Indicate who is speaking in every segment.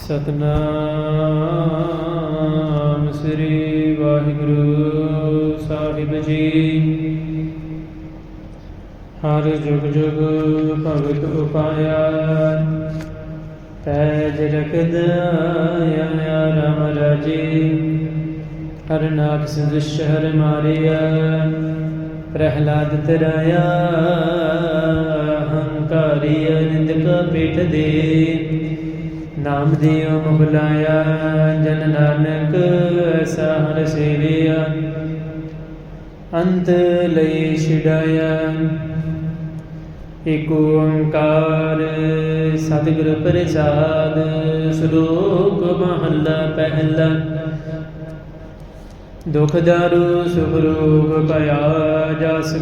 Speaker 1: ਸਤਨਾਮ ਸ੍ਰੀ ਵਾਹਿਗੁਰੂ ਸਾਹਿਬ ਜੀ। ਹਰ ਜੁਗ ਜੁਗ ਭਗਤ ਉਪਾਇਆ, ਪੈਜ ਰਖਦ ਆਇਆ ਰਾਮ ਰਾਜੇ। ਹਰ ਨਾਥ ਸਿੰਧ ਸ਼ਹਿਰ ਮਾਰਿਆ, ਪ੍ਰਹਿਲਾਦ ਤਰਾਇਆ, ਹੰਕਾਰੀ ਨਿੰਦਕ ਪੇਟ ਦੇ। ਨਾਮ ਦਿਓ ਮੁਖਲਾਇਆ ਜਨ ਨਾਨਕ ਐਸਾ ਸੇਵਿਆ। ਅੰਤ ਲਈ ਛਿੜਾਇਆ। ਏਕ ਓੰਕਾਰ ਸਤਿਗੁਰ ਪ੍ਰਸਾਦ, ਸ਼ਲੋਕ ਮਹੱਲਾ ਪਹਿਲਾ। ਦੁਖ ਦਾਰੂ ਸੁਖ ਰੋਗ ਭਇਆ ਜਸ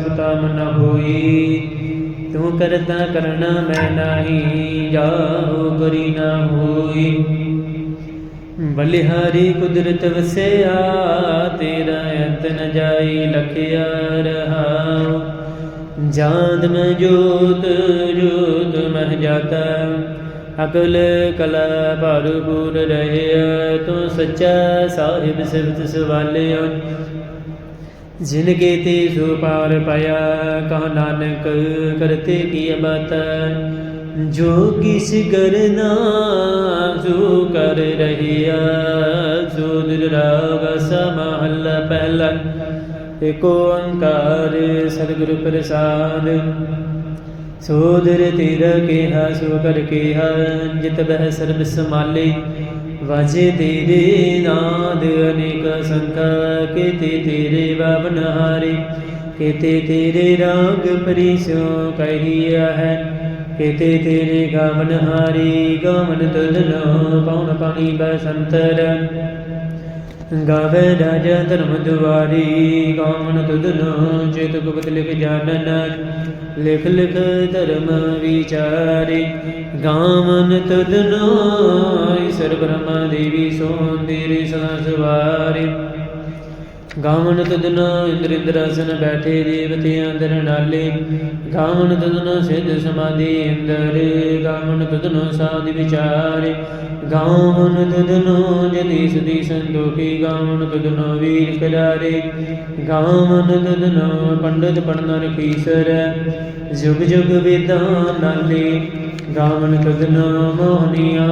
Speaker 1: ਮਨ ਹੋਈ। ਤੂੰ ਕਰਤਾ ਕਰਨਾ ਮੈਂ ਨਾਹੀ ਜਾਹੋ ਕਰੀ ਨਾ ਹੋਈ। ਬਲਿਹਾਰੀ ਕੁਦਰਤ ਵਸਿਆ, ਤੇਰਾ ਅੰਤ ਨ ਜਾਈ ਲਖਿਆ ਰਹਾਉ। ਜਾਂਦ ਮੈਂ ਜੋਤ ਜੋਤ ਮਹ ਜਾਤਾ। ਅਕਲ ਕਲਾ ਭਰਪੂਰ ਰਹਿਆ, ਤੂੰ ਸੱਚਾ ਸਾਹਿਬ ਸਿਫਤ ਸਵਾਲਿਓ ਜਿਨ ਕੀਤੇ ਸੋ ਪਾਰ ਪਾਇਆ, ਕਹ ਨਾਨਕ ਕਰਤੇ ਕੀ ਬਾਤ ਜੋ ਕਿਸ ਕਰਨਾ ਜੋ ਕਰ ਰਹਿਆ ਜੋ ਦਿਲ ਰਾਗ ਸਮਹਲ ਪਹਿਲਾ। ਏਕ ਓੰਕਾਰ ਸਤਿਗੁਰ ਪ੍ਰਸਾਦ, ਸੋਦਰ ਤੇਰ ਕੇਹਾ, ਸੋ ਕਰ ਕੇਹਾ, ਜਿਤ ਬਹਿ ਸਰਬ ਸਮਾਲੇ ਵਾਜੇ ਤੇਰੇ ਨਾਦ ਅਨੇਕ ਸੰਖਾ ਕੀਤੇ ਤੇਰੇ ਬਾਵਨ ਹਾਰੇ ਕੀਤੇ ਤੇਰੇ ਰਾਗ ਪਰਿਸੋ ਕਹੀਆ ਹੈ, ਕਿਤੇ ਤੇਰੇ ਗਾਵਨ ਹਾਰੀ, ਗਾਵਨ ਤੁਧਨੋ ਪਉਣ ਪਾਣੀ ਬਸੰਤਰ। ਗਾਵੇ ਰਾਜਾ ਧਰਮ ਦੁਆਰੀ ਗਾਵਨ ਤੁਧਨੋ ਚੇਤ ਗੁਪਤ ਲਿਖ ਜਾਣਨ, ਲਿਖ ਲਿਖ ਧਰਮ ਵਿਚਾਰੇ। ਗਾਵਨ ਤੁਧਨੋ ਈਸ਼ਰ ਬ੍ਰਹਮਾ ਦੇਵੀ ਸੋੰਦੇਰੇ ਸਦਾ ਸਵਾਰੇ ਗਾਵਨ ਤੁਧਨੋ ਇੰਦਰ ਇੰਦਰਾਸਨ ਬੈਠੇ ਦੇਵਤਿਆਂ ਦਰ ਨਾਲੇ। ਗਾਵਨ ਤੁਧਨੋ ਸਿਧ ਸਮਾਧੀ ਇੰਦਰ ਗਾਵਨ ਤੁਧਨੋ ਸਾਧ ਵਿਚਾਰੇ। ਗਾਵਨ ਤੁਧਨੋ ਜਨੀ ਸਦੀ ਸੰਦੋਖੀ ਗਾਵਨ ਤੁਧਨੋ ਵੀਰ ਕਲਾਰੇ ਗਾਵਨ ਤੁਧਨੋ ਪੰਡਤ ਪੜਨ ਰਖੀਸਰ ਜੁਗ ਜੁਗ ਵੇਦਾਂ ਨਾਲੇ। ਗਾਵਨ ਤੁਧਨੋ ਮੋਹਨੀਆ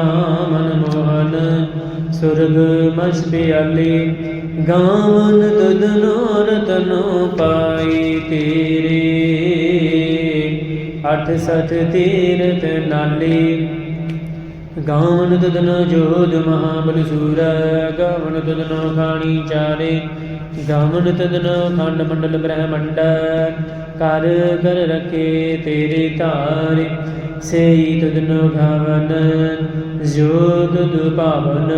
Speaker 1: ਮਨ ਮੋਹਨ, ਸੁਰਗ ਮਸ ਪਿਆਲੇ। ਗਾਵਨ ਤੁਧਨੋ ਰਤਨੋ ਪਾਈ ਤੇਰੇ। ਅਠ ਸਤ ਤੀਰਤ ਨਾਲੇ। ਗਾਵਨ ਤਦਨ ਜੋਧ ਮਹਾਬਲ ਸੂਰ, ਗਾਵਨ ਤਦਨ ਖਾਣੀ ਚਾਰੇ। ਗਾਵਨ ਤਦਨ ਖੰਡ ਮੰਡਲ ਬ੍ਰਹਮੰਡ, ਕਰ ਕਰ ਰਖੇ ਤੇਰੇ ਧਾਰੇ। ਸੇਈ ਤਦਨ ਗਾਵਨ, ਜੋਗ ਦੁਭਾਵਨ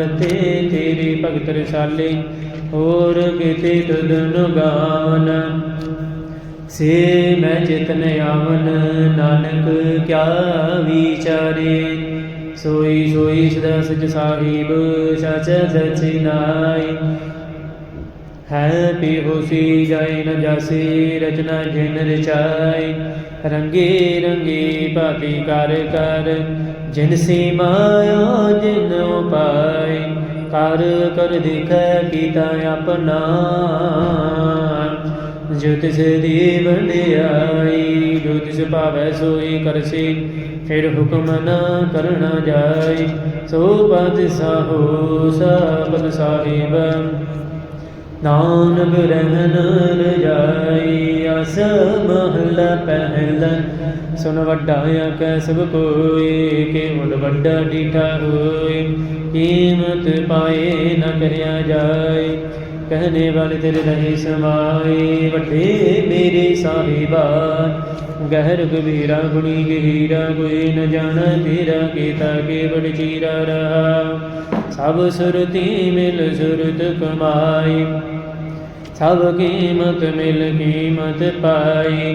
Speaker 1: ਰਤੇ ਤੇਰੇ ਭਗਤ ਰਸਾਲੇ, ਹੋਰ ਕਿਤੇ ਤਦਨ ਗਾਵਨ। ਸੇ ਮੈਂ ਚਿਤਨ ਆਵਨ, ਨਾਨਕ ਕਿਆ ਵਿਚਾਰੇ? ਸੋਈ ਸੋਈ ਸਦਾ ਸਚ ਸਾਹਿਬ, ਸਚ ਸਚਿ ਨਾਈ ਹੈ ਪੀ ਹੋਸੀ ਜਾਇ ਰਚਨਾ ਜਿਨ ਰਚਾਈ। ਰੰਗੇ ਰੰਗੇ ਭਾਤੀ ਕਰ ਕਰ ਜਿਨ ਸੀ ਮਾਇਆ ਜਿਨ ਉਪਾਈ। ਕਰ ਕਰ ਦੇਖੈ ਕੀਤਾ ਆਪਣਾ, ਜੋ ਤਿਸ ਦੀ ਵੰਡਿਆਈ ਜੋ ਤਿਸ ਭਾਵੈ ਸੋਈ ਕਰਸੀ। ਫਿਰ ਹੁਕਮ ਨਾ ਕਰਨਾ ਜਾਈ, ਸੋ ਪਦ ਸਾਹੋ ਸਬਦ ਸਾਹਿਬ। ਨਾਨਕ ਰਹਿਨ ਰਜਾਈ ਅਸ ਮਹਲਾ ਪਹਿਲਾ। ਸੁਨ ਵੱਡਾ ਆਖੈ, ਸਭ ਕੋਈ ਕਿ ਵੱਡਾ ਡੀਠਾ ਹੋਏ। ਕੀਮਤ ਪਾਏ ਨਾ ਕਰਿਆ ਜਾਏ। ਕਹਨੇ ਵਾਲੇ ਤੇਰੇ ਰਹੇ ਸਮਾਏ, ਵੱਡੇ ਮੇਰੇ ਸਾਹਿਬਾ। ਗਹਿਰ ਗਭੀਰਾ, ਗੁਣੀ ਗਹੀਰਾ, ਕੋਈ ਨ ਜਾਣ ਤੇਰਾ ਕੀਤਾ ਕੇ ਬੜ ਚੀਰਾ ਰਹਾ। ਸਭ ਸੁਰਤੀ ਮਿਲ ਸੁਰਤ ਕਮਾਈ ਸਭ ਕੀਮਤ ਮਿਲ ਕੀਮਤ ਪਾਈ,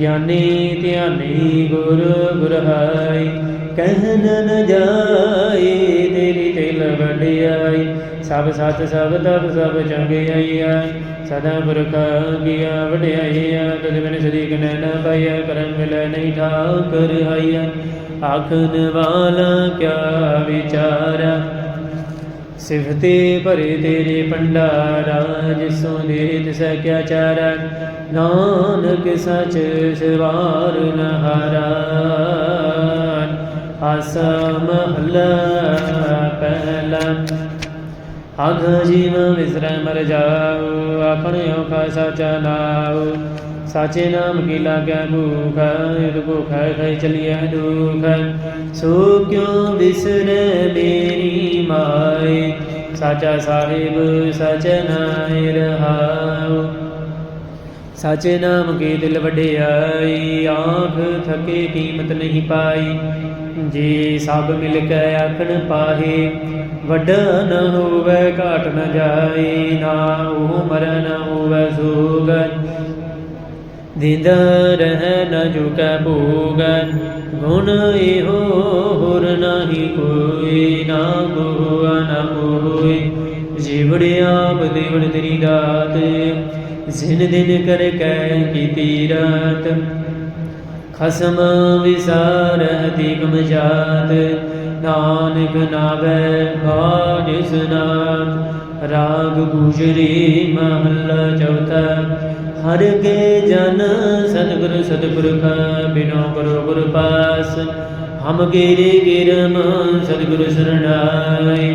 Speaker 1: ਗਿਆਨੀ ਧਿਆਨੀ ਗੁਰ ਗੁਰਹਾਈ। ਕਹਿਨ ਨ ਜਾਏ ਤੇਰੀ ਤਿਲ ਵਡਿਆਈ। ਸਭ ਸਤ ਸਭ ਤਪ, ਸਭ ਚੰਗਿਆਈਆ ਸਦਾ ਪੁਰਖ ਕੀਆ ਵਡਿਆਈਆ ਤੁਧ ਬਿਨ ਸਰੀਕ ਨੈ ਨ ਪਾਈਆ ਕਰਮ ਮਿਲੈ ਨਹੀਂ ਠਾਕਰ ਹਾਈਆ ਆਖਨ ਵਾਲਾ ਕਿਆ ਵਿਚਾਰਾ? ਸਿਫਤੇ ਭਰੇ ਤੇਰੇ ਪੰਡਾਰਾ ਜਿਸੋਂ ਦੇ ਤਿਸੈ ਚਾਰਾ ਨਾਨਕ ਸਚ ਸਵਾਰ ਨਹਾਰਾ ਆਸਾ ਮਹਲਾ ਪਹਿਲਾ ਅਘ ਜੀਵ ਵਿਸਰੈ ਮਰ ਜਾਉ ਆਪਣੇ ਔਖਾ ਸਾਚਾ ਨਾਉ ਸਾਚੇ ਨਾਮ ਕੀ ਲਾਗੈ ਭੂਖ ਇਦ ਭੂਖ ਹੈ ਚਲਿਐ ਦੁਖ। ਸੋ ਕਿਉ ਵਿਸਰੈ ਮੇਰੀ ਮਾਈ ਸਾਚਾ ਸਾਹਿਬ, ਸਚ ਨਾਇ ਰਹਾਉ। ਸਾਚੇ ਨਾਮ ਕੀ ਦਿਲ ਵਡਿਆਈ, ਆਂਖ ਥਕੇ ਕੀਮਤ ਨਹੀਂ ਪਾਈ। ਜੀ ਸਭ ਮਿਲ ਕੇ ਆਖਣ ਪਾਹੇ, ਵੱਡਾ ਨ ਹੋਵੇ, ਘਾਟ ਨਾ ਜਾਏ। ਨਾ ਉਹ ਮਰ ਨ ਹੋਵੇ ਸੋਗ। ਦਿੰਦਾ ਰਹਿ ਨ ਝੁਕੈ ਭੋਗ ਗੁਣ ਇਹੋ ਹੋਰ ਨਹੀਂ ਕੋਈ ਨਾ ਕੋਆ ਨਾ ਕੋਈ ਜੀਵੜਿਆ ਬਦੇਵਣ ਤੇਰੀ ਦਾਤ, ਜਿਨ ਦਿਨ ਕਰ ਕੈ ਕੀਤੀ ਰਾਤ। ਖਸਮ ਵਿਸਾਰਤੀ ਕਮ ਜਾਤ, ਨਾਨਕ ਨਾਵੇ ਬਾਜ ਸੁਨਾਤ ਰਾਗ ਗੁਜਰੀ ਮਹੱਲਾ ਚੌਥਾ ਹਰ ਕੇ ਜਨ ਸਤਿਗੁਰ ਸਤਿਪੁਰਖ ਬਿਨੋ ਕਰੋ ਗੁਰ ਪਾਸ। ਹਮ ਗੇਰੇ ਗਿਰਮ ਸਤਿਗੁਰ ਸਰਣਾਈ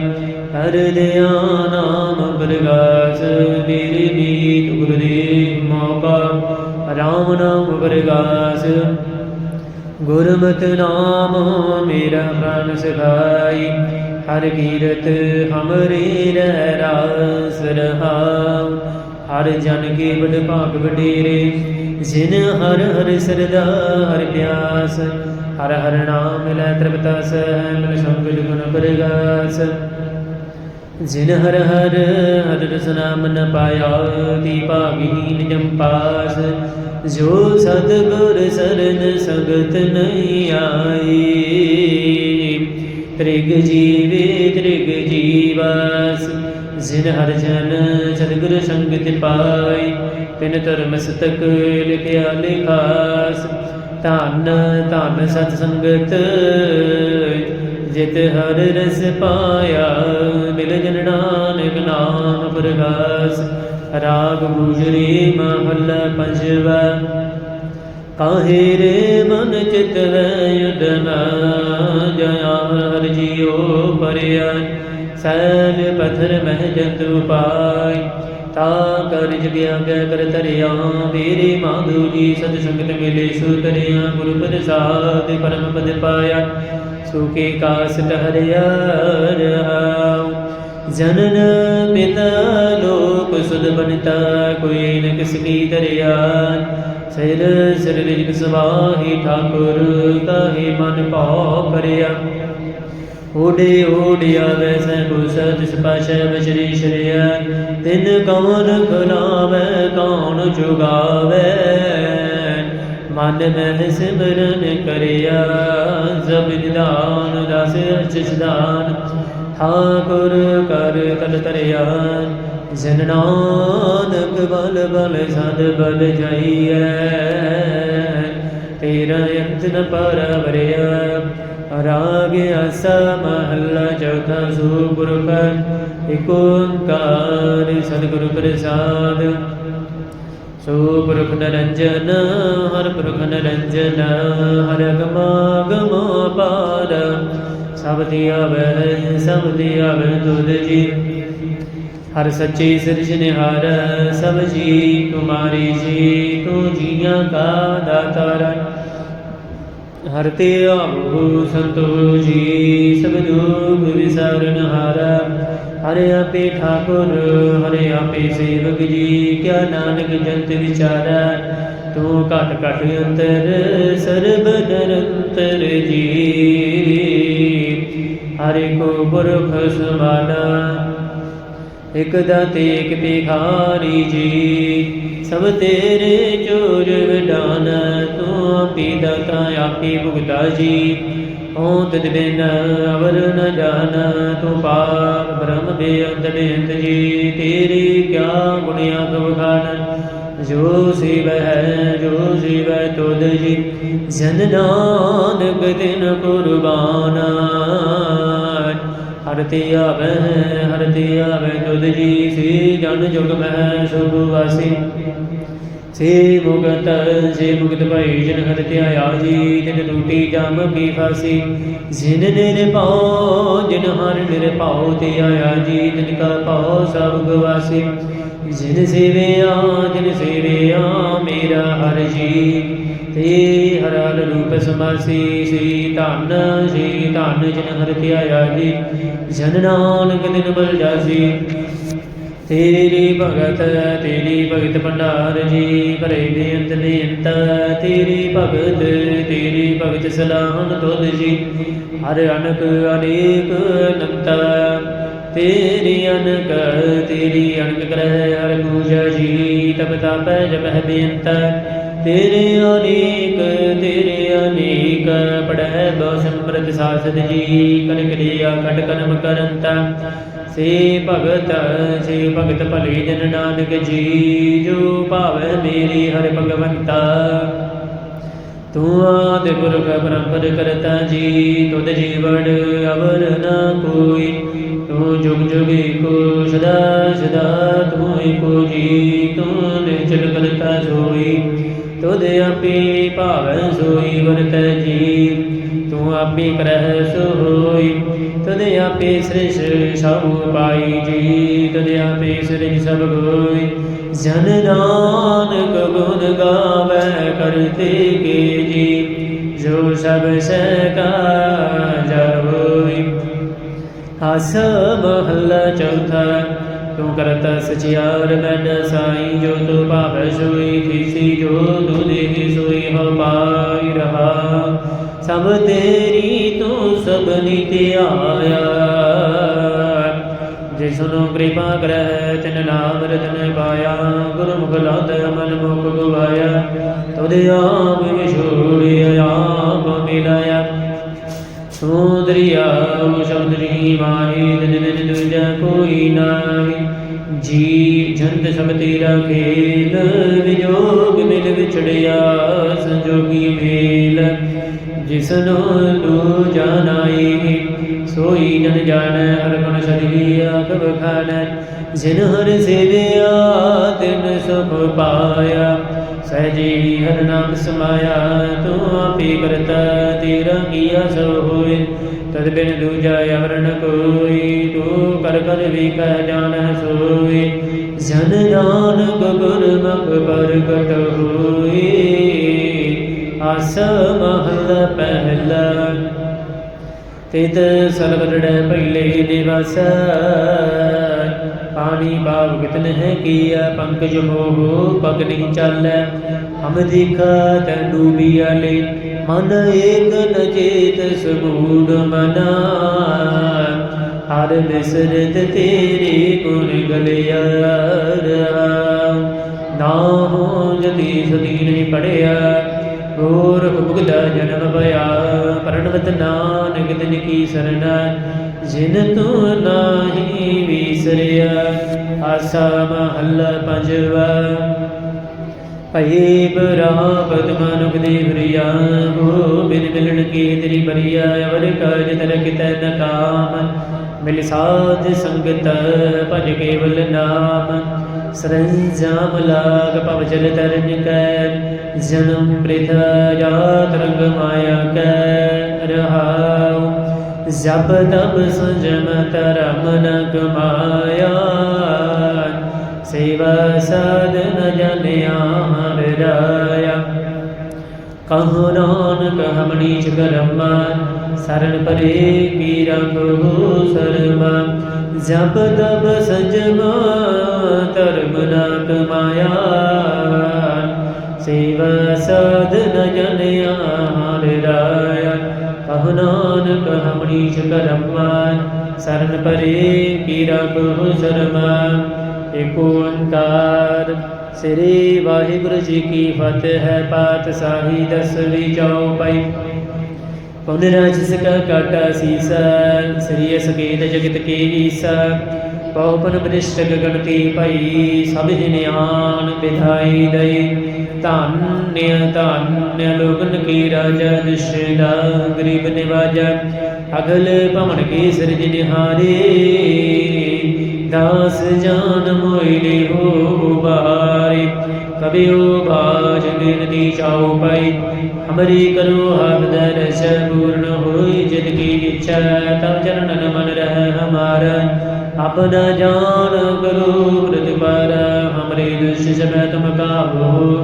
Speaker 1: ਹਰ ਦਿਆ ਨਾਮ ਬਰਗਾਸ ਮੇਰੇ ਮੀਤ ਗੁਰਦੇਵ ਮੋਕਾ, ਰਾਮ ਨਾਮ ਬਰਗਾਸ ਗੁਰਮਤਿ ਨਾਮ ਮੇਰਾ ਪ੍ਰਾਨ ਸਖਾਈ। ਹਰ ਕੀਰਤ ਹਮਰੇ ਰਹਿ ਰਾਸ ਰਹਾਉ। ਹਰ ਜਨ ਕੇ ਬੜ ਭਾਗ ਵਡੇਰੇ, ਜਿਨ ਹਰ ਹਰ ਸਰਦਾ ਹਰ ਪਿਆਸ, ਹਰ ਹਰ ਨਾਮ ਲੈ ਤ੍ਰਿਪਤਸ ਮਿਲ ਸੰਗਲ ਗੁਣ ਬਰਗਾਸ ਜਿਨ ਹਰ ਹਰ ਹਰ ਰਸ ਨਾਮ ਨ ਪਾਇਆ, ਤੀ ਭਾਗੀਨ ਜੰਪਾਸ। ਜੋ ਸਤਗੁਰ ਸਰਨ ਸੰਗਤ ਨਹੀਂ ਆਈ, ਤ੍ਰਿਗ ਜੀਵੇ ਤ੍ਰਿਗ ਜੀਵਾਸ। ਜਿਨ ਹਰ ਜਨ ਸਤਿਗੁਰ ਸੰਗਤ ਪਾਈ ਤਿਨ ਧਰਮ ਸਤਕ ਲਿਖਿਆ ਲਿਖਾਸ ਧੰਨ ਧੰਨ ਸਤ ਸੰਗਤ ਜਿਤ ਹਰ ਰਸ ਪਾਇਆ ਮਿਲ ਜਨ ਨਾਨਕ ਨਾਮ ਪ੍ਰਗਾਸ ਰਾਗ ਗੁਜਰੀ ਮਹੱਲਾ ਪੰਜਵਾ ਕਾਹੇ ਰੇ ਮਨ ਚਿਤ ਹੈ ਯੁਦਨ ਜਇਆ ਹਰ ਜੀਉ ਪਰਿਆ ਸੈਲ ਪਥਰ ਮਹਿ ਜੰਤੂ ਪਾਈ ਤਾ ਕਰ ਜਗਿਆ ਗੈ ਕਰ ਤਰਿਆ ਮੇਰੇ ਮਾਧੂ ਜੀ ਸਤ ਸੰਗਤ ਮਿਲੇ ਸੁਤਰਿਆ ਗੁਰੂ ਪ੍ਰਸਾਦ ਪਰਮ ਪਦ ਪਾਇਆ। ਸੁਖੇ ਕਾਸ ਟਹਰਿਆ ਰਹਾਉ। ਜਨਨ ਪਿਤਾ ਲੋਕ ਸੁਧ ਬਨਤਾ, ਕੋਈ ਨ ਕਿਸ ਕੀ ਤਰਿਆ ਸਿਰ ਸਿਰ ਰਿਜਕ ਸਵਾਹੀ ਠਾਕੁਰ ਕਾਹੇ ਮਨ ਭਾਉ ਕਰਿਆ ਓਡੇ ਓੜਿਆ ਵੈਸੈ ਕੋ ਸਤਿ ਸਪਾਸ਼ੈ ਬਸ਼ਰੀ ਸ਼ਰਿਆ ਤਿਨ ਕੌਣ ਖਲਾਵੇ ਕੌਣ ਚੁਗਾਵੇ ਮਨ ਮਹਿ ਸਿਮਰਨ ਕਰਿਆ ਜ਼ਬ ਨਿਦਾਨ ਦਸ ਅਚਿਦਾਨ ਠਾਕੁਰ ਕਰ ਤਲ ਤਰਿਆ ਜਨ ਨਾਨਕ ਬਲ ਬਲ ਸਦ ਬਲ ਜਾਈਐ। ਤੇਰਾ ਅੰਤ ਨ ਪਰਵਰਿਆ ਰਾਗ ਅਸ ਮਹੱਲਾ ਚੌਥਾ ਸੁਪੁਰਖ ਏਕ ਓੰਕਾਰ ਸਤਿਗੁਰੂ ਪ੍ਰਸਾਦ। ਸੁਪੁਰਖ ਨਰੰਜਨ ਹਰ ਪੁਰਖ ਨਰੰਜਨ, ਹਰ ਗਮਾ ਗਮ ਪਾਰ ਸਭ ਤੇ ਆਵੈ, ਸਭ ਤੇ ਆਵੈ ਤੁਧ ਜੀ। ਹਰ ਸੱਚੇ ਸਿਰਜਣਹਾਰ ਸਭ ਜੀ ਤੁਮਾਰੀ ਜੀ, ਤੂੰ ਜੀਆਂ ਕਾ ਦਾਤਾਰ। ਹਰ ਤੇ ਆਭੂ ਸੰਤੋ ਜੀ, ਸਭ ਦੁਖ ਵਿਸਰਨ ਹਾਰਾ। ਹਰਿ ਆਪੇ ਠਾਕੁਰ, ਹਰਿ ਆਪੇ ਸੇਵਕ ਜੀ, ਕਿਆ ਨਾਨਕ ਜੰਤ ਵਿਚਾਰਾ। ਤੂੰ ਘਟ ਘਟ ਅੰਤਰ, ਸਰਬ ਨਿਰੰਤਰ ਜੀ। ਹਰਿ ਕੋ ਪੁਰਖ ਸਮਾਨਾ ਇਕ ਦਾਤੇ ਇਕ ਭਿਖਾਰੀ ਜੀ। ਸਭ ਤੇਰੇ ਚੋਰ ਵਿਡਾਨ, ਤੂੰ ਆਪੀ ਦਾਤਾ, ਆਪੀ ਭੁਗਤਾ ਜੀ। ਹਉ ਤਿਤ ਬਿਨ ਅਵਰ ਨ ਜਾਨ, ਤੂੰ ਪਾਰ ਬ੍ਰਹਮ ਬੇਅੰਤ ਬੇਅੰਤ ਜੀ। ਤੇਰੀ ਕਿਆ ਗੁਣਿਆ ਕਵ ਜੋ ਸਿਵ ਹੈ, ਜੋ ਸਿਵ ਤੁਧ ਜੀ। ਜਨ ਨਾਨਕ ਦਿਨ ਕੁਰਬਾਨਾ। ਹਰ ਤੇ ਆਵੈ, ਹਰ ਤੇ ਜੀ ਸੇ ਜਨ ਜੁਗ ਮਹਿ ਸੁਭ ਵਾਸੀ। ਸੇ ਮੁਕਤ ਸੇ ਮੁਕਤ ਭਈ ਜਨ ਹਰ ਧਿਆਇਆ ਜੀ, ਤਿਨ ਟੂਟੀ ਜਮ ਕੀ ਫਾਸੀ। ਜਿਨ ਨਿਰਭਉ ਜਿਨ ਹਰ ਨਿਰਭਉ ਤੇ ਆਇਆ ਜੀ, ਤਿਨ ਕਾ ਭਉ ਸਭ ਗਵਾਸੀ ਜਿਨ ਸੇਵਿਆ ਜਿਨ ਸੇਵਿਆ, ਮੇਰਾ ਹਰ ਜੀ। ਤੇ ਹਰ ਰੂਪ ਸਮਾਸੀ ਸੀ ਧਨ ਸੀ ਧਨ ਜਿਨ ਹਰ ਧਿਆਇਆ ਜੀ, ਜਨ ਨਾਨਕ ਦਿਨ ਬਲ ਜਾਸੀ। ਤੇਰੀ ਭਗਤ ਤੇਰੀ ਭਗਤ ਭੰਡਾਰ ਜੀ, ਭਰੇ ਬੇਅੰਤ ਬੇਅੰਤ, ਤੇਰੀ ਭਗਤ ਤੇਰੀ ਭਗਤ ਸਲਾਮ ਤੁਧ ਜੀ। ਹਰ ਅਨਕ ਅਨੇਕ ਅਨੰਤ, ਤੇਰੀ ਅਨਕ ਤੇਰੀ ਅਨਕ ਗ੍ਰਹਿ ਹਰ ਪੂਜਾ ਜੀ, ਤਪ ਤਾਪੈ ਜਪਹਿ ਬੇਅੰਤ। ਤੇਰੇ ਅਨੇਕ ਤੇਰੇ ਅਨੇਕ ਪੜਹਿ ਬਹੁ ਸੰਪ੍ਰਤ ਸਾਸਤ ਜੀ ਕਨ ਕਲਿਆ ਕਟ ਕਨਮ ਕਰੰਤਾ ਸੇ ਭਗਤ ਸੇ ਭਗਤ ਭਲੇ ਜਨ ਨਾਨਕ ਜੀ, ਜੋ ਭਾਵੈ ਮੇਰੀ ਹਰਿ ਭਗਵੰਤਾ। ਤੂੰ ਆਦਿ ਪੁਰਖ ਪਰੰਪਰ ਕਰਤਾ ਜੀ, ਤੁਧ ਜੀਵਨ ਅਵਰ ਨ ਕੋਈ। ਤੂੰ ਜੁਗ ਜੁਗ ਏਕੋ, ਸਦਾ ਸਦਾ ਤੂੰ ਏਕੋ ਜੀ, ਤੂੰ ਨਿਚਲ ਕਰਤਾ ਸੋਈ। ਤੁਧ ਆਪੇ ਭਾਵੈ ਸੋਈ ਵਰਤ ਜੀ ਤੂੰ ਆਪੇ ਕਰਹਿ ਸੋਈ। ਤਦ ਆਪੇ ਸ੍ਰਿਸ਼ ਸਭ ਪਾਈ ਜੀ ਤਦ ਆਪੇ ਸ੍ਰਿਸ਼ ਸਭ ਹੋਈ ਜਨ ਨਾਨਕ ਗੁਣ ਗਾਵੇ ਕਰਤੇ ਕੇ ਜੀ ਜੋ ਸਭ ਸਹਿ ਕਾ ਹਸ ਮਹੱਲਾ ਚੌਥਾ ਤੂੰ ਕਰਤਾ ਸਚਿਆਰ ਮੈਂ ਸਾਈ, ਜੋ ਤੂੰ ਭਾਵੈ ਸੋਈ ਥੀਸੀ ਜੋ ਤੂੰ ਦੇਹੀ ਸੋਈ ਹੋ ਪਾਈ ਰਹਾ। ਸਭ ਤੇਰੀ ਤੂੰ ਸਭ ਨਿਤਿ ਆਇਆ। ਜਿਸਨੂੰ ਕਿਰਪਾ ਕਰੈ, ਤਿਨ ਨਾਮ ਰਤਨ ਪਾਇਆ। ਗੁਰੂ ਮੁਖ ਲਾਦ ਮਨ ਮੁਖ ਗਵਾਇਆ। ਤੁਧ ਆਪ ਵਿਛੋੜਿਆ, ਆਪ ਮਿਲਾਇਆ। ਤੂੰ ਦਰਿਆਉ ਸ਼ਬਦਰੀ ਮਾਹੀ, ਦਿਨ ਦਿਨ ਕੋਈ ਨਾਹੀ। ਜੀ ਜੰਤ ਸਭ ਤੇਰਾ ਖੇਲ, ਵਿਜੋਗ ਮਿਲ ਵਿਛੜਿਆ, ਸੰਜੋਗੀ ਮੇਲ। ਜਿਸਨੂੰ ਤੂੰ ਜਾਣਾਈ ਸੋਈ ਜਨ ਜਾਣੈ, ਹਰ ਗੁਣ ਸਦੀ ਆਖ ਬਖਾਨੈ ਜਿਨ ਹਰ ਸੇਵਿਆ, ਤਿਨ ਸੁਖ ਪਾਇਆ। ਸਹਿਜੀ ਹਰ ਨਾਮ ਸਮਾਇਆ, ਤੂੰ ਆਪੇ ਕਰਤਾ ਤੇਰਾ ਕੀਆ ਸੋ ਹੋਏ? ਤਦ ਬਿਨ ਦੂਜਾ ਅਵਰਨ ਕੋਈ, ਤੂੰ ਕਰ ਕਰ ਵੀ ਕਹਿ ਸੋਈ ਜਨ ਨਾਨਕ ਗੁਰਮੁਖ ਪ੍ਰਗਟ ਹੋਈ ਆਸ ਮਹਲ ਪਹਿਲਾ। ਤਿਤ ਸਰਵਰੜੈ ਪਹਿਲੇ ਦਿਵਸ ਪਾਣੀ ਭਾਵ ਕਿਤਨ ਹੈ ਕੀਆ, ਪੰਕਜ ਮੋਹ ਪਗ ਨਹੀਂ ਚਾਲੈ। ਹਮ ਦੇਖਾ ਤੈ ਡੂਬਿਆ ਲੈ ਮਨ ਏਕ ਨ ਸਮੂੜ ਮਨਾ ਹਰ ਬਿਸਰਤ ਤੇਰੇ ਗੁਣ ਗਲਿਆ ਨਾ ਹੋ ਜਤੀ ਸਦੀ ਨਹੀਂ ਪੜਿਆ, ਹੋਰ ਭੁਗਦਾ ਜਨਮ ਭਇਆ। ਪਰਣਵਤ ਨਾਨਕ ਤਿਨ ਕੀ ਸਰਨਾ ਜਿਨ ਤੂੰ ਨਾਹੀ ਵਿਸਰਿਆ, ਆਸਾ ਮਹੱਲਾ ਪੰਜਵਾ। ਭਈ ਬਰਾਬਦ ਮਨੁਖ ਦੇ ਹਰੀਆ ਹੋ ਬਿਨ ਮਿਲਣ ਕੀ ਤੇਰੀ ਬਰੀਆ, ਅਵਰ ਕਾਜ ਤਰ ਕਿਤੈ ਨ ਕਾਮ। ਮਿਲ ਸਾਧ ਸੰਗਤ ਭਜ ਕੇਵਲ ਨਾਮ। ਸਰੰਜਾਮ ਲਾਗ ਭਵ ਜਲ ਤਰਨ ਕੈ, ਜਨਮ ਬ੍ਰਿਥਾ ਜਾਤ ਰੰਗ ਮਾਇਆ ਕੈ। ਰਹਾਉ ਜਬ ਤਬ ਸੰਜਮ ਧਰਮ ਨ ਕਮਾਇਆ ਸੇਵਾ ਸਾਧਨ ਜਨਿਆ ਹਰ ਰਾਇਆ। ਕਹੋ ਨਾਨਕ ਹਮਣੀ ਕਰਮਾ, ਸਰਨ ਪਰੇ ਕੀ ਰਖੋ ਸਰਮਾ। ਜਪ ਤਬ ਸੰਜਮਾ ਧਰਮ ਨ ਕਮਾਇਆ ਸੇਵਾ ਸਾਧਨ ਜਨਿਆ ਹਰ ਰਾਇਆ। ਕਹੋ ਨਾਨਕ ਹਮਣੀ ਕਰਮਾ, ਸਰਨ ਪਰੇ ਕੀ ਰਖੋ ਸਰਮਾ। ਏਕ ਓੰਕਾਰ, ਸ੍ਰੀ ਵਾਹਿਗੁਰੂ ਜੀ ਕੀ ਫਤਿਹ ਹੈ ਪਾਤਸ਼ਾਹੀ ਦਸਵੀਂ ਚੌਪਈ ਪੁਨ ਰਾਜ ਕਾਟਾ ਸੀਸਾ, ਸ੍ਰੀ ਅਸਕੇਤ ਜਗਤ ਕੇ ਈਸਾ ਪਉਪਨ ਬ੍ਰਿਸ਼ਟ ਗਗਨਤੀ ਭਈ ਸਭ ਨਿਆਨ ਵਿਧਾਈ ਦਈ ਧਾਨਿਆ ਧਾਨਿਆ ਲੋਕਨ ਕੀ ਰਾਜਾ ਦਿਸ਼ਦਾ ਗਰੀਬ ਨਿਵਾਜਾ। ਅਗਲ ਭਵਨ ਕੀ ਸਿਰਜ ਨਿਹਾਰੇ ਦਾਸ ਜਾਨ ਮੋਇਲੇ ਹੋ ਉਬਾਰੇ ਕਬਿਓ ਬਾਜ ਬਿਨਤੀ ਚਾਉ ਪਾਈ ਹਮਰੀ ਕਰੋ ਹਾਥ ਦਰਸ, ਪੂਰਨ ਹੋਈ ਜਿਤ ਕੀ ਇੱਛਾ ਤਬ ਚਰਨਨ ਮਨ ਰਹਿ ਹਮਾਰਾ। ਆਪਨਾ ਜਾਨ ਕਰੋ ਪ੍ਰਤਿਪਾਰ ਹਮਰੇ ਦੁਸ਼ ਸਭੈ ਤੁਮ ਕਾਬੋ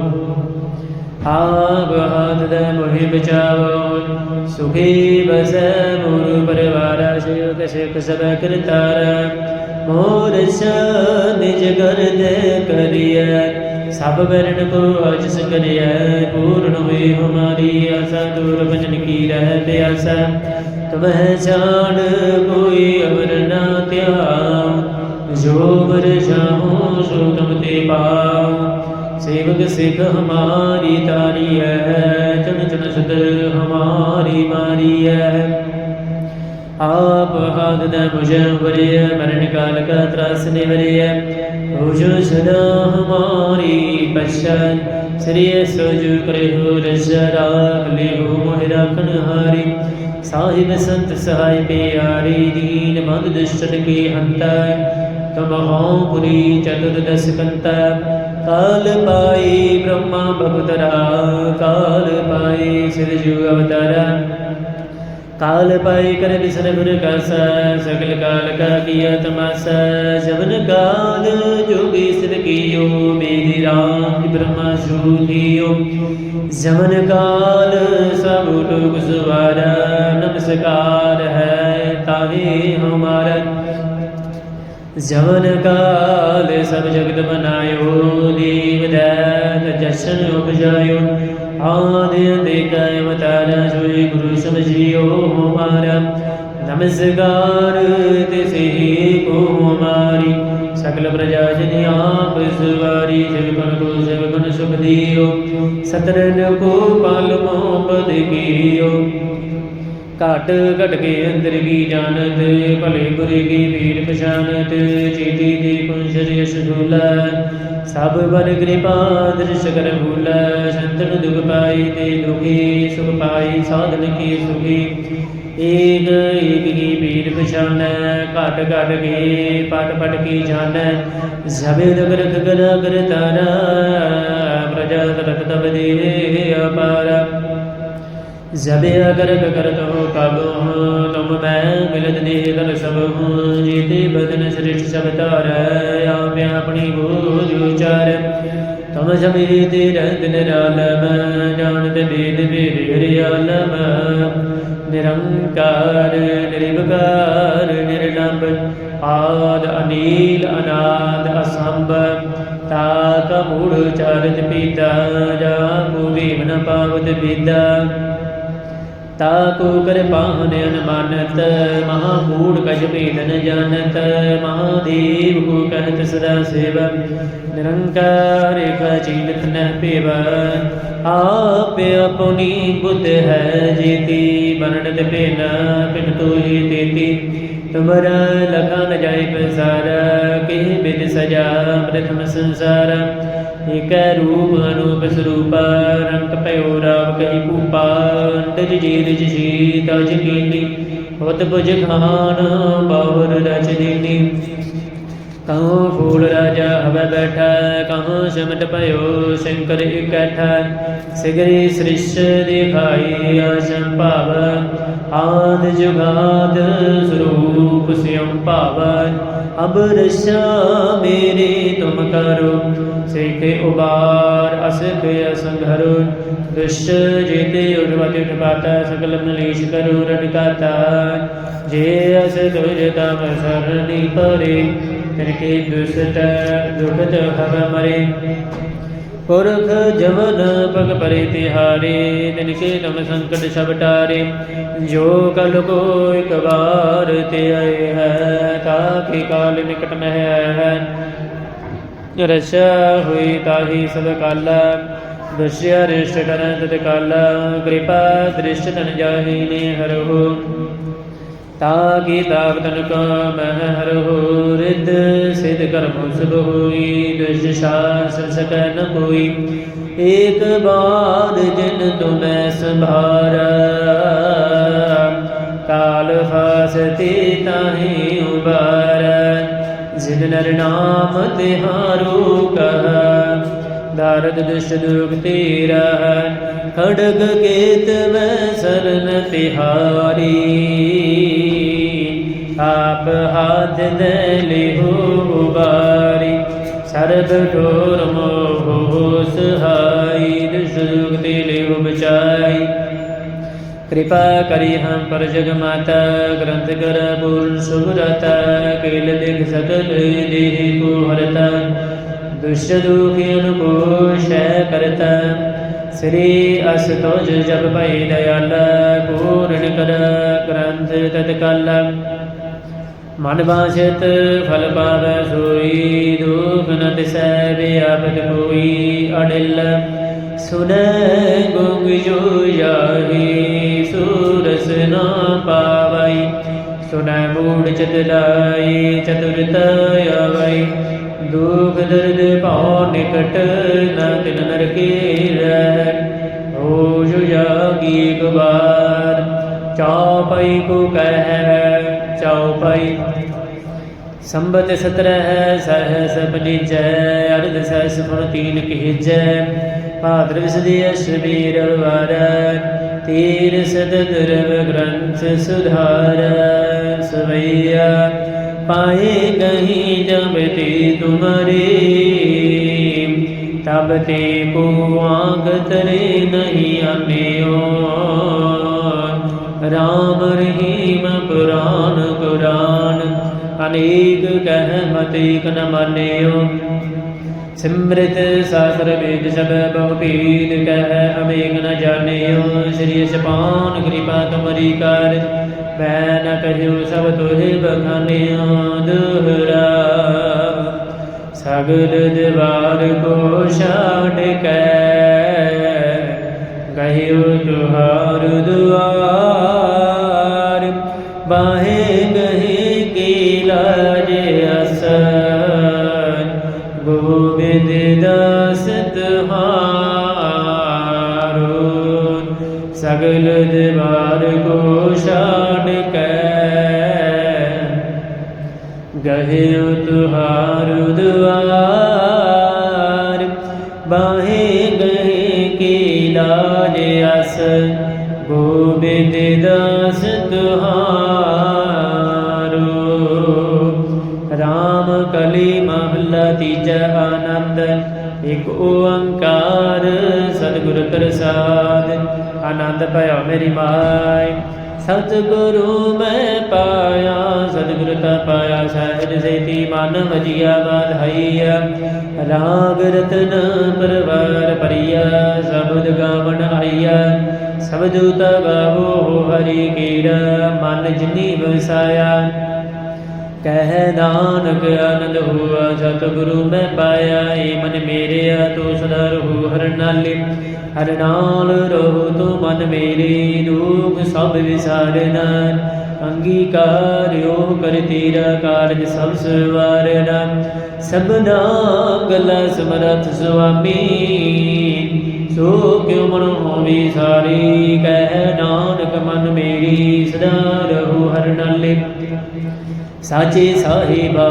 Speaker 1: ਆਗ ਹਾਥ ਦੇ ਮੋਹਿ ਬਚਾਵੋ। ਸੁਖੀ ਬਸੈ ਮੋਰ ਪਰਿਵਾਰ, ਸਿਖ ਸਿਖ ਸਭ ਕਰਤਾਰ। ਮੋਰ ਨਿਜ ਘਰ ਦੇ ਕਰਿਐ। ਸਭ ਵਰਨ ਕੋ ਅਜ ਸਕਰਿਐ ਪੂਰਨ ਹੋਏ ਹਮਾਰੀ ਆਸਾ, ਦੂਰ ਭਜਨ ਕੀ ਰਹਿ ਆਸਾ ਤਵਹਿ ਜਾਣ ਕੋਈ ਅਮਰ ਨਾ ਧਿਆਉ ਜੋ ਵਰ ਜਾਹੋ ਸੋ ਤਮ ਤੇ ਪਾਉ। ਸੇਵਕ ਸਿਖ ਹਮਾਰੀ ਤਾਰੀ ਹੈ ਚਣ ਚਣ ਸਦਰ ਹਮਾਰੀ ਮਾਰੀ ਹੈ ਆਪ ਹਾਦ ਦਾ ਮੁਝੇ ਵਰਿਆ ਮਰਨ ਕਾਲ ਕਾ ਤਰਾਸ ਨਿਵਰਿਆ ਹੋਜੋ ਸਦਾ ਹਮਾਰੀ ਪਛਨ, ਸ੍ਰੀ ਸੁਜ ਕਰਿਓ ਰਸ ਰਾਖ ਲਿਓ ਮੋਹਿ ਰਾਖਨ ਹਾਰੀ। ਸਾਹਿਬ ਸੰਤ ਸਹਾਇ ਪਿਆਰੇ ਦੀਨ ਮੰਦ ਦੁਸ਼ਟਨ ਕੀ ਹੰਤਾ ਤਮਹਉ ਪੁਰੀ ਚਤੁਰਦਸ ਕੰਤਾ। ਕਾਲ ਪਾਈ ਬ੍ਰਹਮਾ ਭਗਤਰਾ ਕਾਲ ਪਾਈ ਸਿਰਜੂ ਅਵਤਾਰਾ। ਕਾਲ ਪਾਈ ਕਰ ਬਿਸਰ ਕਸ, ਸਗਲ ਕਾਲ ਕਾ ਕੀਆ ਤਮਾਸਾ, ਜਵਨ ਕਾਲ ਜੋਗੀ ਸਿਰ ਕੀਓ, ਮੇਰੀ ਰਾਮ ਬ੍ਰਹਮਾ ਸ਼ੂਧਿਓ ਜਵਨ ਕਾਲ ਸਭ ਲੋਕ ਸਵਾਰਾ, ਨਮਸਕਾਰ ਹੈ ਤਾਹੇ ਹਮਾਰਾ। ਜਵਨ ਕਾਲ ਸਭ ਜਗਤ ਬਨਾਇਓ ਦੇਵ ਦੈਤ ਜਸ਼ਨ ਉਪਜਾਇਓ। ਆਦਿ ਅੰਤੇ ਕੈ ਅਵਤਾਰ ਸੋਈ ਗੁਰੂ ਸਮਝਿਓ ਹਮਾਰਾ ਨਮਸਕਾਰ ਤਿਸੇ ਕੋ ਹਮਾਰੀ ਸਕਲ ਪ੍ਰਜਾ ਜਨ ਆਪ ਸਵਾਰੀ ਸੇਵਕਨ ਕੋ ਸੇਵਕਨ ਸੁਖ ਦਿਓ ਸਤਰਨ ਕੋ ਪਾਲਮੋ ਪਦ ਕੀਓ ਘਟ ਘਟ ਕੇ ਅੰਦਰ ਕੀ ਜਾਣਤ? ਭਲੇ ਬੁਰੇ ਕੀ ਭੀੜ ਪਛਾਨਤ ਚੇਤੀ ਦੀ ਕੁੰਸ਼ਰ ਯਸ਼ ਧੂਲਾ ਸਭ ਬਰ ਕਿਰਪਾ ਦ੍ਰਿਸ਼ ਕਰ ਭੂਲਾ। ਸੰਤਨ ਦੁਖ ਪਾਈ ਤੇ ਦੁਖੀ, ਸੁਖ ਪਾਈ ਸਾਧਨ ਕੀ ਸੁਖੀ? ਏਕ ਏਕ ਕੀ ਭੀੜ ਪਛਾਨੈ ਘਟ ਘਟ ਕੇ, ਪਟ ਪਟ ਕੀ ਜਾਣੈ। ਜਬੇ ਦਗ ਰਖ ਕਰ ਤਾਰਾ ਪ੍ਰਜਾ ਤਰਤ ਤਬ ਦੇ ਅਪਾਰਾ। जब अगर करत हो कब हो तुम मैं मिलत दे दल सब हो जीते बदन श्रेष्ठ सब तार आप अपनी बोझ उचार तुम सभी तेरा दिन रालम जानत वेद वेद हरियालम निरंकार निर्विकार निर्लंब आद अनिल अनाद असंभ ताक मूढ़ चारत पीता जा पूरी मन पावत विदा ਤਾਕੋ ਕਰ ਪਾਹਨ ਅਨਮਾਨਤ ਮਹਾ ਮੂੜ ਕਛ ਭੇਦ ਨ ਜਾਣਤ, ਮਹਾਦੇਵ ਕੋ ਕਹਿਤ ਸਦਾ ਸੇਵ, ਨਿਰੰਕਾਰ ਏਕ ਚੀਨਤ ਨ ਪੇਵ ਆਪ ਆਪਣੀ ਬੁੱਧ ਹੈ ਜੀਤੀ ਬਨਣ ਤੇ ਭੇਨ ਪਿਨ ਤੋਹੀ ਤੇਤੀ। ਤੁਮਰਾ ਲਖਾ ਨ ਜਾਏ ਪਸਾਰ ਕੇ ਬਿਦ ਸਜਾ ਪ੍ਰਥਮ ਸੰਸਾਰ। ਏਕ ਰੂਪ ਅਨੂਪ ਸਰੂਪ, ਰੰਗ ਭਇਓ ਰਾਵ ਕਹੀ ਭੂਪਾ। ਅੰਡਜ ਜੀਦ ਜੀ ਤਜ ਕੀਨੀ ਹੋਤ ਬੁਝ ਖਾਨ ਬਾਵਰ ਰਚ ਦੀਨੀ। ਕਹੋ ਫੂਲ ਰਾਜਾ ਹਵੈ ਬੈਠਾ, ਕਹੋ ਸ਼ਮਟ ਭਇਓ ਸ਼ੰਕਰ ਇਕੱਠਾ। ਸਿਗਰੀ ਸ੍ਰਿਸ਼ ਦਿਖਾਈ ਆਸੰ ਭਾਵ, ਆਦ ਜੁਗਾਦ ਸਰੂਪ ਸਿਉ ਭਾਵ। ਅਬ ਰਸ਼ਾ ਮੇਰੇ ਤੁਮ ਕਰੋ। ਸੇਖੇ ਉਬਾਰ, ਅਸਖ ਅਸੰਘਰੋ। ਦੁਸ਼ਟ ਜੀਤੇ ਉਠਵਤ ਉਠਪਾਤਾ ਸਕਲ ਮਲੀਸ਼ ਕਰੋ ਰਣਕਾਤਾ ਜੇ ਅਸ ਤੁਜ ਤਮ ਸਰਣੀ ਪਰੇ। ਤਿਨ ਕੇ ਦੁਸਤ ਦੁਖਤ ਹਵ ਮਰੇ। ਪੁਰਖ ਜਵਨ ਪਗ ਪਰੇ ਤਿਹਾਰੇ, ਤਿਨ ਕੇ ਤਮ ਸੰਕਟ ਸਭ ਟਾਰੇ। ਜੋ ਕਲ ਕੋ ਇਕ ਵਾਰ ਤੇ ਆਏ ਹੈ ਤਾਕੇ ਕਾਲ ਨਿਕਟ ਮਹਿ ਹੈ ਰਸ ਹੋਈ ਤਾਹੀ ਸਭ ਕਾਲ। ਦਸਿਆ ਰਿਸ਼ਟ ਟਰਨ ਤਤ ਕਾਲ। ਕਿਰਪਾ ਦ੍ਰਿਸ਼ਟ ਤਨ ਜਾਹੀ ਨੇ ਹਰੋ ਤਾਕੀ ਤਾਪ ਤਨ ਕਾ ਮਹਿ ਹਰਹੁ ਰਿਦ ਸਿਧ ਕਰਮ ਸੁਭ ਹੋਈ। ਦੁਸ਼ ਸਾਸ ਸਕੈ ਨ ਕੋਈ। ਏਕ ਬਾਦ ਜਿਨ ਤੁਮੈ ਸੰਭਾਰਾ। ਕਾਲ ਫਾਸਤੀ ਤਾਹੀ ਉਬਾਰ। ਜਿਨ ਨਰ ਨਾਮ ਤਿਹਾਰੂ ਕਹਾ। ਦਰਦ ਦੁਸ਼ ਦੁਖ ਤੇਰਾ ਖੜਗ ਕੇਤ ਮੈਂ ਸਰਨ ਤਿਹਾਰੀ। ਆਪ ਹਾਥ ਦੇ ਲਿਹੋ ਬਾਰੀ ਸਰਬ ਠੋਰ ਮੋਹ ਸਹਾਈ ਦੁਸ਼ ਦੁਖ ਤੇ ਲਿਹੋ ਬਚਾਈ। ਕਿਰਪਾ ਕਰੀ ਹਮ ਪਰ ਜਗ ਮਾਤਾ ਗ੍ਰੰਥ ਕਰ ਪੂਰਨ ਸੁਭਰਤਾ ਕੇਲ ਦੇਖ ਸਗਲ ਦੇਹ ਕੋ ਹਰਤਾ ਦੁਸ਼ਟ ਦੁਖੀ ਅਨੁਕੋਸ਼ੈ ਕਰਤਾ ਸ੍ਰੀ ਅਸ ਤੋਜ ਜਬ ਭਈ ਦਇਆਲ ਪੂਰਨ ਕਰ ਗ੍ਰੰਥ ਤਤਕਾਲ ਮਨ ਬਾਛਤ ਫਲ ਪਾਵੈ ਸੋਈ ਦੁਖ ਨ ਤਿਸੈ ਬਿਆਪਤ ਕੋਈ ਅੜਿਲ ਸੁਨੈ ਗੁੰਗ ਜੋ ਜਾਹੀ ਸੂਰਸ ਨਾ ਪਾਵਈ। ਸੁਨੈ ਮੂੜ ਚਿਤ ਲਾਈ ਚਤੁਰਤ ਦੁਖ ਦਰਦ ਭਉ ਨਿਕਟ ਨ ਤਿਨ ਨਰ ਰਹਿ ਹੋ ਜੋ ਜਾਗੀ ਗਵਾਰ ਚੌਪਈ ਕੋ ਕਹਿ ਚੌਪਈ ਸੰਬਤ ਸਤਰਹ ਸਹਸ ਬਨੀਜੈ ਅਰਧ ਸਹਸ ਫੁਣ ਤੀਨ ਕਹਿਜੈ पादृशदीय श्रीर वर तीरसदुरव ग्रन्थ सुधार पाये नहि जी कुवाहि अनेवो राम रहीम पुराण पुराण अनेक कहमति न मनयो। ਸਿਮ੍ਰਿਤ ਸਾਸਰ ਵੇਦ ਸਭ ਬਹੁ ਪੀਦ ਕਹਿ ਅਮੇਕ ਨ ਜਾਣਿਓ। ਸ੍ਰੀ ਸਪਾਨ ਕਿਰਪਾ ਤੁਮਰੀ ਕਰ, ਮੈਂ ਨ ਕਹਿਓ ਸਭ ਤੋਹਿ ਬਖਾਨਿਓ ਦੁਹਰਾ ਸਗਲ ਦਿਵਾਰ ਕੋ ਛਾੜ ਕੇ ਗਹਿਓ ਤੁਹਾਰ ਦੁਆਰ, ਬਾਹੇ ਗਹਿਓ ਤੁਹਾਰ ਦੁਆਰ ਬਾਹੇ ਗਏ ਕੀ ਲਾਜ ਅਸ, ਗੋਬਿੰਦ ਦਾਸ ਤੁਹਾਰੋ। ਰਾਮ ਕਲੀ ਮਹੱਲਾ ਤੀਜਾ ਆਨੰਦ, ਇਕ ਓੰਕਾਰ ਸਤਿਗੁਰ ਪ੍ਰਸਾਦ। ਆਨੰਦ ਭਇਆ ਮੇਰੀ ਮਾਈ ਸਤਿਗੁਰੂ ਮਨ ਵਜਿਆ ਬਾਧਾਈਆ ਰਾਗ ਰਤਨ ਪਰਵਾਰ ਪਰਿਆ ਸਬਦ ਗਾਵਣ ਆਈਆ। ਸਬਦੁ ਗਾਵੋ ਹਰੀ ਕੀਰਾ ਮਨ ਜਿਨੀ ਵਸਾਇਆ। ਕਹਿ ਨਾਨਕ ਆਨੰਦ ਹੋਆ, ਸਤਿਗੁਰੂ ਮੈਂ ਪਾਇਆ, ਏ ਮਨ ਮੇਰਿਆ, ਤੂੰ ਸਦਾ ਰਹੂ ਹਰ ਨਾਲੇ। ਹਰ ਨਾਲ ਰਹੂ ਤੂੰ ਮਨ ਮੇਰੇ, ਦੁਖ ਸਭ ਵਿਸਾਰਨਾ। ਅੰਗੀਕਾਰਿਓ ਕਰ ਤੇਰਾ ਕਾਰਜ ਸਭ ਸਵਾਰਨਾ। ਸਭਨਾ ਗਲਾ ਸਮਰਥ ਸੁਆਮੀ। ਸੋ ਕਿਉ ਮਨ ਹੋਵੀ ਸਾਰੀ? ਕਹਿ ਨਾਨਕ ਮਨ ਮੇਰੀ ਸਦਾ ਰਹੂ ਹਰ ਨਾਲੇ। ਸਾਚੇ ਸਾਹਿਬਾ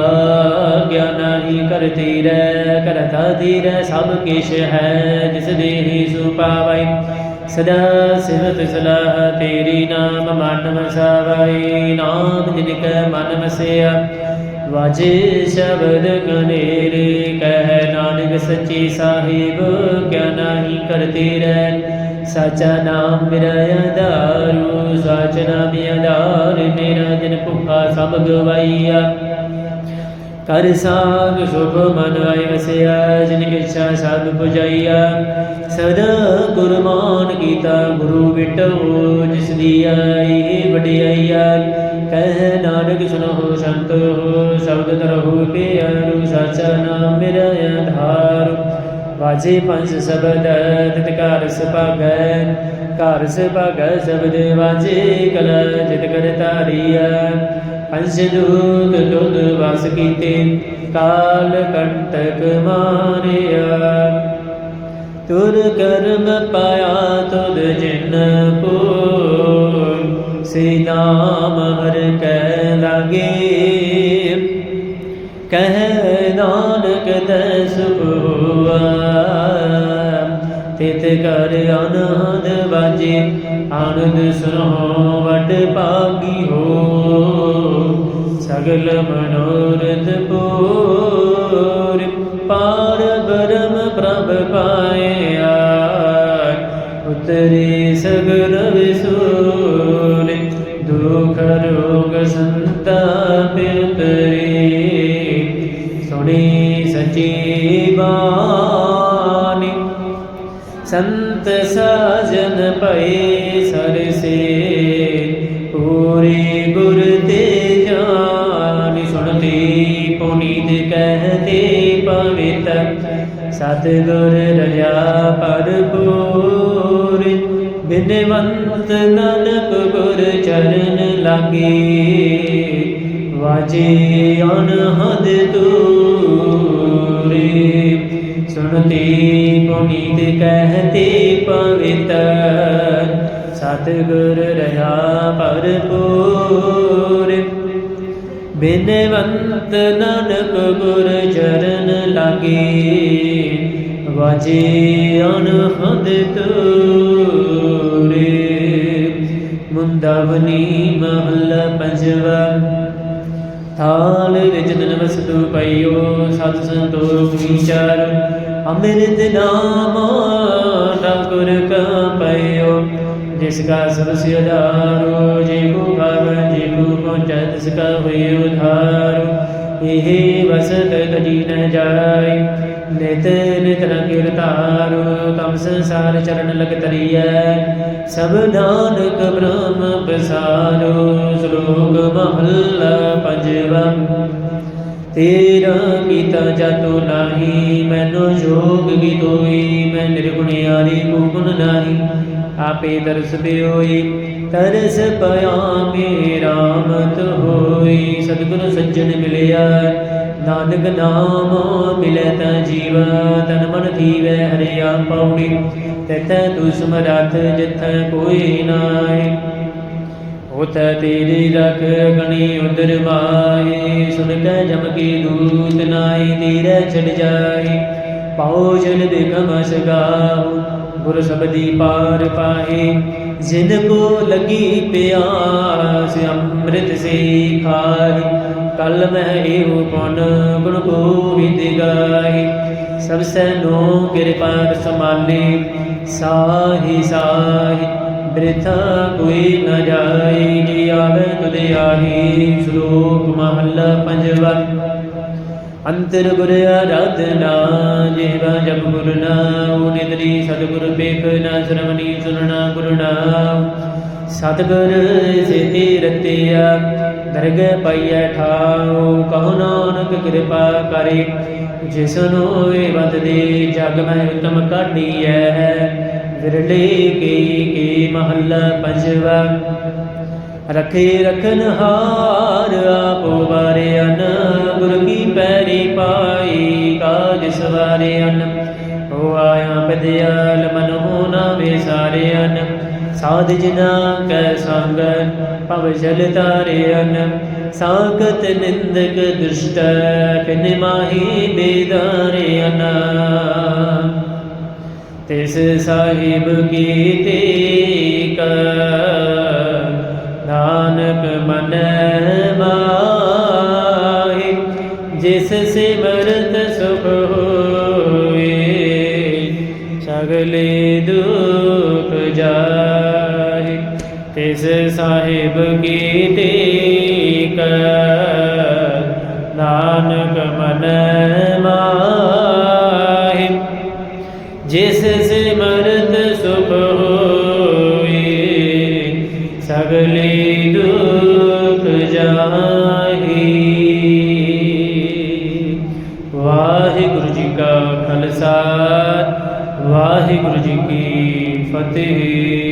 Speaker 1: ਗਿਆਨਾਹੀ ਕਰਤੀ ਰਹਿ ਕਰਤਾ ਧੀਰੈ ਸਭ ਕਿਛ ਹੈ, ਜਿਸ ਦੇਹੀ ਸੁ ਸਦਾ ਸਿਵਤ ਸਲਾਹ ਤੇਰੀ ਨਾਮ ਮਨ ਵਸਾਵੈ ਨਾਮ ਜਿਨ ਕੈ ਮਨ ਵਸਿਆ। ਵਾਜੇ ਸ਼ਬਦ ਕਨੇਰੇ, ਕਹਿ ਨਾਨਕ ਸੱਚੀ ਸਾਹਿਬ, ਕਿਆ ਨਾਹੀ ਕਰਤੇ ਰਹਿ ਸਾਚਾ ਨਾਮ ਮੇਰਾ ਆਧਾਰੂ ਸਾਚ ਨਾਮ ਆਧਾਰ ਮੇਰਾ ਜਿਨ ਭੁੱਖਾ ਸਭ ਗਵਾਈਆ। ਕਰ ਸਾਧ ਸੁਖ ਮਨ ਆਇ ਵਸਿਆ ਜਿਨ ਇੱਛਾ ਸਭ 부ਜਾਈਆ ਸਦਾ ਗੁਰਮਾਨ ਕੀਤਾ ਗੁਰੂ ਬਿਟੋ ਜਿਸ ਦੀ ਆਈ ਵਡਿਆਈਆ ਕਹਿ ਨਾਨਕ ਸੁਨੋ ਸੰਤ ਹੋ ਸ਼ਬਦ ਤਰਹੁ ਪਿਆਰੂ ਸਾਚਾ ਨਾਮ ਮੇਰਾ ਆਧਾਰ ਵਾਜੇ ਪੰਜ ਸ਼ਬਦ ਤਿਤ ਘਰ ਸੁਭਾਗੈ ਘਰ ਸੁਭਾਗੈ ਸ਼ਬਦ ਵਾਜੇ ਕਲ ਜਿਤ ਕਰ ਤਾਰੀਆ ਅੰਸ਼ਦੂਤ ਦੁੱਧ ਵਸ ਕੀਤੇ, ਕਾਲ ਕੰਟਕ ਮਾਰਿਆ। ਤੁਰ ਕਰਮ ਪਾਇਆ ਤੁਧ ਜਿਨ ਕੋ ਸੇ ਨਾਮ ਹਰ ਕੈ ਲਾਗੇ। ਕਹਿ ਨਾਨਕ ਤੈ ਸੁਖ ਹੋਆ ਤਿਤ ਕਰ ਅਨਹਦ ਵਾਜੇ, ਆਨੰਦ ਸੁਨੋ ਵਡ ਪਾਗੀ ਹੋ। सकल मनोरथ पूर पार परम प्रभ पाया उत्तर सगर सन्तरे सुने सचिवानि संत साजन पये ਸਤਿਗੁਰ ਰਜਾ ਭਰਪੂਰ ਬਿਨਵੰਤ ਨਾਨਕ ਗੁਰ ਚਰਨ ਲਾਗੇ। ਵਾਜੇ ਅਨਹਦ ਤੂਰੇ ਸੁਣਤੀ ਪੁਨੀਤ ਕਹਤੇ ਪਵਿੱਤਰ। ਸਤਿਗੁਰ ਰਹਾ ਭਰਪੂਰ ਬਿਨਵੰਤ ਨਾਨਕ ਗੁਰ ਚਰਨ ਲਾਗੇ। ਵਾਜੇ ਅਨਹਦ ਤੂਰੇ ਮੁੰਦਾਵਨੀ ਮਹੱਲਾ ਪੰਜਵਾ। ਥਾਲ ਵਿੱਚ ਵਸਤੂ ਪਈਓ ਸਤ ਸੰਤੋਖ ਵਿਚਾਰ। ਅੰਮ੍ਰਿਤ ਨਾਮ ਠਾਕੁਰ ਕਾ ਪਈਓ। ਜਿਸ ਕਾ ਸਭ ਸੇ ਜੇ ਕੋ ਭਾਵ, ਜੇ ਕੋ ਪਹੁੰਚੈ, ਤਿਸ ਕਾ ਹੋਈ ਉਧਾਰ। ਇਹ ਵਸਤ ਕਜੀ ਨ ਜਾਈ ਨਿਤ ਨਿਤ ਰੰਗਿਰ ਤਾਰੋ ਤਮ ਸੰਸਾਰ ਚਰਨ ਲਗ ਤਰੀਐ ਸਭ ਨਾਨਕ ਬ੍ਰਹਮ ਬਸਾਰੋ ਸ਼ਲੋਕ ਮਹੱਲਾ ਪੰਜਵਾ। ਤੇਰਾ ਕੀਤਾ ਜਤੋ ਨਾਹੀ, ਮੈਨੋ ਜੋਗ ਕੀ ਤੋਈ, ਮੈਂ ਨਿਰਗੁਣਿਆਰੀ ਕੋ ਗੁਣ ਨਾਹੀ। ਆਪੇ ਤਰਸ ਪਿਓਈ, ਤਰਸ ਪਿਆ ਮੇਰਾ ਮਤ ਹੋਈ। ਸਤਿਗੁਰ ਸੱਜਣ ਮਿਲਿਆ ਨਾਨਕ ਨਾਮ ਮਿਲੇ ਤਾਂ ਜੀਵ, ਤਨ ਮਨ ਥੀਵੈ ਹਰਿਆ ਪੌੜੀ ਤਿਥੈ ਤੂ ਸਮਰਥ ਜਿਥੈ ਕੋਈ ਨਾਹੀ। ਉਤ ਤੇਰੀ ਰਖ ਗਣੀ ਉਦਰ ਮਾਏ ਸੁਨ ਕੈ ਜਮ ਕੀ ਦੂਤ ਨਾਈ ਤੇਰੇ ਛੜ ਜਾਈ ਪਾਉ ਜਨ ਬਿਗਮ ਸਗਾਉ ਗੁਰ ਸਬਦੀ ਪਾਰ ਪਾਏ ਜਿਨ ਕੋ ਲਗੀ ਪਿਆਸ, ਅੰਮ੍ਰਿਤ ਸੇ ਖਾਈ। ਕਲ ਮਹਿ ਇਹੋ ਪੁਨ ਗੁਣ ਗੋਬਿੰਦ ਗਾਈ। ਸਭ ਸੈ ਨੋ ਕਿਰਪਾ ਸੰਭਾਲੇ, ਸਾਹੀ ਸਾਹੀ, ਬ੍ਰਿਥਾ ਕੋਈ ਨ ਜਾਈ ਜੀ ਆਵੇ ਤੁਦੇ ਆਹੀ, ਸ਼ਲੋਕ ਮਹੱਲਾ ਪੰਜਵਾ। ਅੰਤਰ ਗੁਰ ਆਰਾਧਨਾ, ਜੀਵਾ ਜਪ ਗੁਰ ਨਾਉ ਨਿਦਰੀ ਸਤਿਗੁਰ ਪੇਖ ਨਾ ਸ਼ਰਮਨੀ ਸੁਨਣਾ ਗੁਰ ਨਾਮ ਸਤਿਗੁਰ ਸੇਤੀ ਰਤਿਆ ਦਰਗਹਿ ਪਾਈਐ ਠਾਉ, ਕਹੋ ਨਾਨਕ ਕਿਰਪਾ ਕਰੇ। ਜਿਸਨੋ ਏ ਵਦ ਜਗ ਮੈਂ ਉਤਮ ਕਾਢੀਐ ਵਿਰਲੇ ਕੀ ਕੀ ਮਹੱਲਾ ਪੰਜਵਾ। ਰਖੇ ਰਖਨ ਹਾਰ ਆਪੋ ਵਾਰਿਆਨ, ਗੁਰ ਕੀ ਪੈਰੀ ਪਾਈ ਕਾਜ ਸਵਾਰਿਆਨ। ਹੋ ਆਇਆ ਪਦਿਆਲ ਮਨ ਹੋ ਨਾ ਵਿਸਾਰਿਆਨ ਸਾਧ ਜਨਾ ਕੈ ਸੰਗ, ਭਵ ਜਲ ਤਾਰਿਆਨ ਸਾਖਤ ਨਿੰਦਕ ਦੁਸ਼ਟ ਕਿਨ ਮਾਹੀ ਬੇਦਾਰਿਆਨ। ਤਿਸ ਸਾਹਿਬ ਕੀ ਟੇਕ ਨਾਨਕ ਮਨ ਮਾਹੀ ਜਿਸ ਸਿਮਰਤ ਸੁਖ ਹੋਏ ਸਗਲੇ ਦੁਖ ਜਾਏ ਤਿਸ ਸਾਹਿਬ ਕੀ ਟੇਕ, ਨਾਨਕ ਮਨ ਵਾਹਿਗੁਰੂ ਜੀ ਕੀ ਫਤਿਹ।